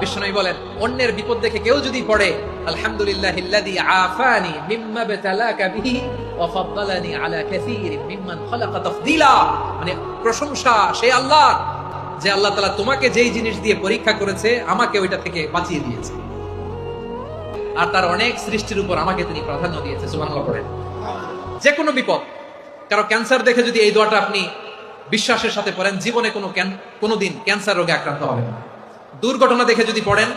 বিশ্বনবী বলেন, অন্যের বিপদ দেখে কেউ যদি পড়ে, আলহামদুলিল্লাহ মানে আল্লাহ, যে আল্লাহ তোমাকে যেই জিনিস দিয়ে পরীক্ষা করেছে, আমাকে ওইটা থেকে বাঁচিয়ে দিয়েছে। আর তার অনেক সৃষ্টির উপর আমাকে তিনি প্রাধান্য দিয়েছে, সুবহানাল্লাহ যে কোনো বিপদ, কারও ক্যান্সার দেখে যদি এই দোয়াটা আপনি বিশ্বাসের সাথে পড়েন, জীবনে কোনো কোনোদিন ক্যান্সার রোগে আক্রান্ত হবে না। দুর্ঘটনা দেখে যদি পড়েন,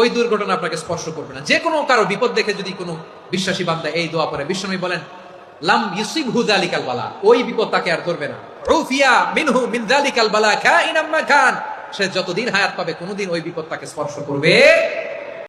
ওই দুর্ঘটনা আপনাকে স্পর্শ করবে না। যে কোনো কারও বিপদ দেখে যদি কোনো বিশ্বাসী বান্দা এই দোয়া পরে বিশ্বামী বলেন, লাম ইউসিব বালা ওই বিপদ তাকে আর ধরবে না। রুফিয়া মিনহু মিন জালিকাল বালা খা ইনাম্মা খান সে যতদিন হায়াত পাবে, কোনোদিন ওই বিপদ তাকে স্পর্শ করবে